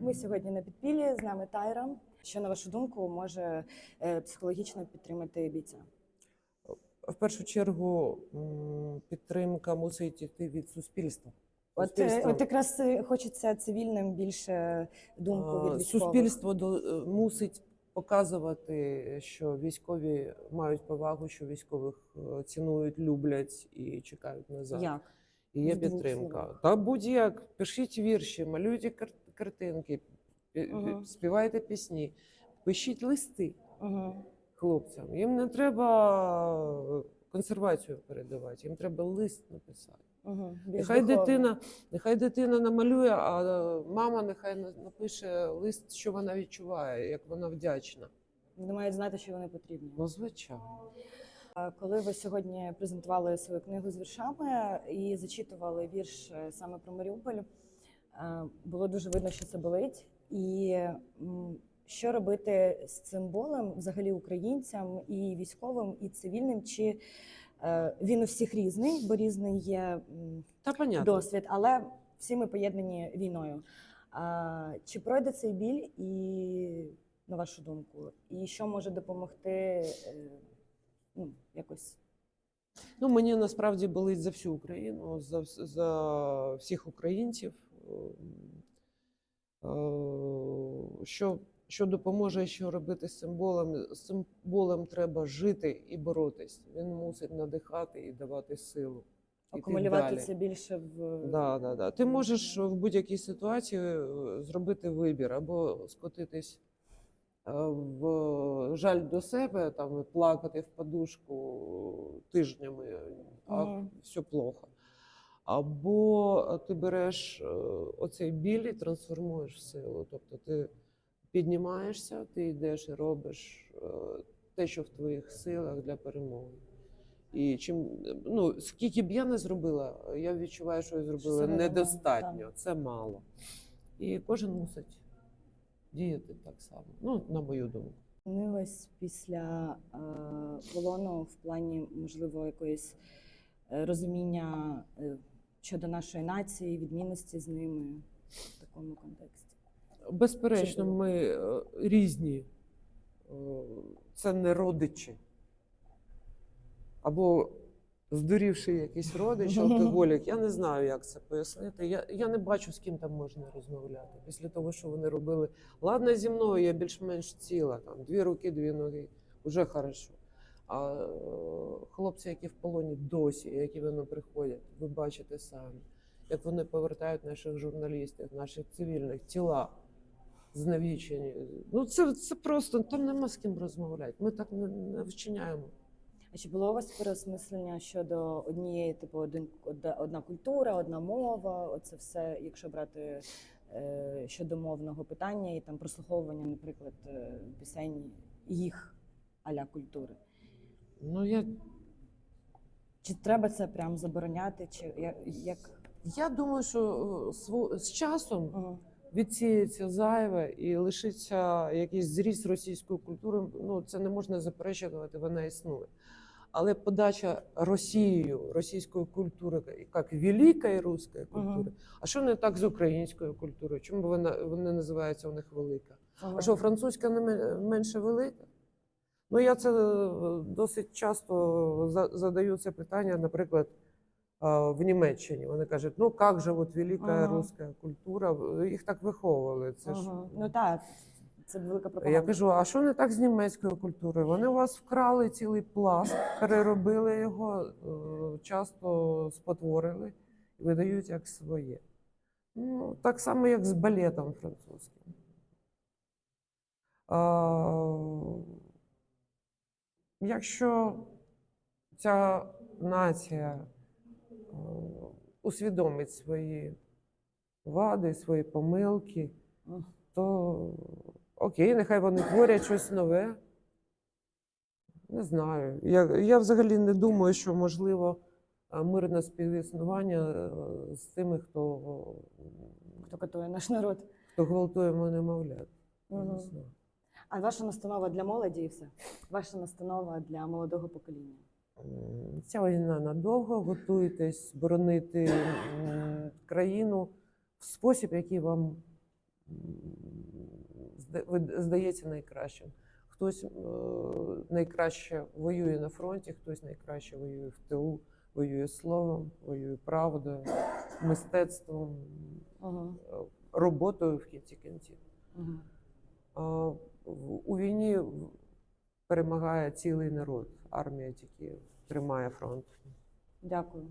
Ми сьогодні на підпіллі, з нами Тайра. Що на вашу думку може е, психологічно підтримати бійця? В першу чергу підтримка мусить йти від суспільства. От, е, от якраз е, хочеться цивільним більше думку від військових. суспільство до- мусить показувати, що військові мають повагу, що військових цінують, люблять і чекають назад. Як? І є підтримка. Та будь-як, пишіть вірші, малюйте кар- картинки, Мгм. співайте пісні, пишіть листи. Угу. хлопцям. Їм не треба консервацію передавати, їм треба лист написати. Угу. Нехай дитина, нехай дитина намалює, а мама нехай на- напише лист, що вона відчуває, як вона вдячна. Вони мають знати, що вони потрібні. Ну, звичайно. Коли ви сьогодні презентували свою книгу з віршами і зачитували вірш е, саме про Маріуполь, е, було дуже видно, що це болить. І що робити з цим болем взагалі українцям і військовим, і цивільним? Чи е, він у всіх різний, бо різний є Та понятно. досвід, але всі ми поєднані війною. Чи пройде цей біль і на вашу думку? І що може допомогти якось? Ну, мені насправді болить за всю Україну, за, за всіх українців. Е, Що, що допоможе, що робити з цим болем? З цим болем треба жити і боротись. Він мусить надихати і давати силу. Іти Акумулювати це більше в Да, да, да. Ти можеш в будь-якій ситуації е, зробити вибір або скотитись в жаль до себе, там і плакати в подушку тижнями, а Мгм. все плохо. Або ти береш е, оцей біль і трансформуєш в силу. Тобто ти піднімаєшся, ти йдеш і робиш е, те, що в твоїх силах для перемоги. І чим ну скільки б я не зробила, я відчуваю, що я зробила недостатньо. Це мало. І кожен мусить діяти так само. Ну, на мою думку. змінилось після е, полону в плані, можливо, якоїсь е, розуміння е, щодо нашої нації, відмінності з ними в такому контексті? Безперечно, Чи- ми е, різні. Це не родичі. Або здурівший якийсь родич, алкоголік. Я не знаю, як це пояснити. Я, я не бачу, з ким там можна розмовляти. Після того, що вони робили. Ладно, зі мною я більш-менш ціла, там, дві руки, дві ноги, вже хорошо. А е, хлопці, які в полоні досі, які вони приходять, ви бачите самі, як вони повертають наших журналістів, наших цивільних тіла знавічені. Ну це, це просто там нема з ким розмовляти. Ми так не, не вчиняємо. Чи було у вас переосмислення щодо однієї, типу, один, одна, культура, одна мова? Оце все, якщо брати е, щодо мовного питання і там прослуховування, наприклад, е, пісень їх аля культури. Ну я, Чи треба це прям забороняти? Чи як? я думаю, що е, з часом відсіється зайве і лишиться якийсь зріст російської культури. Ну це не можна заперечувати, вона існує. Але подача Росією російської культури як великої руської культури. А що не так з українською культурою? Чому вона вони називаються у них велика? А що французька не менше велика? Ну я це е, досить часто задаю це питання, наприклад, в Німеччині. Вони кажуть, ну як же от велика Ага. руська культура? Їх так виховували. Це ж Ну так, це велика пропаганда. я кажу: а що не так з німецькою культурою? Вони у вас вкрали цілий пласт, переробили його, е, часто спотворили і видають як своє. Ну, так само, як з балетом французьким. А, якщо ця нація е, усвідомить свої вади, свої помилки, то окей, нехай вони творять щось нове. Не знаю. Я, я взагалі не думаю, що можливо мирне співіснування е, з тими, хто, Хто катує наш народ? хто гвалтує немовлят. Я Мгм. не знаю. А ваша настанова для молоді і все? Ваша настанова для молодого покоління? Ця війна надовго. Готуйтесь боронити країну в спосіб, який вам здається найкращим. Хтось е, найкраще воює на фронті, хтось найкраще воює в тилу, воює словом, воює правдою, мистецтвом, Угу. е, роботою в кінці кінців. А в- у війні перемагає цілий народ, армія тільки тримає фронт. Дякую.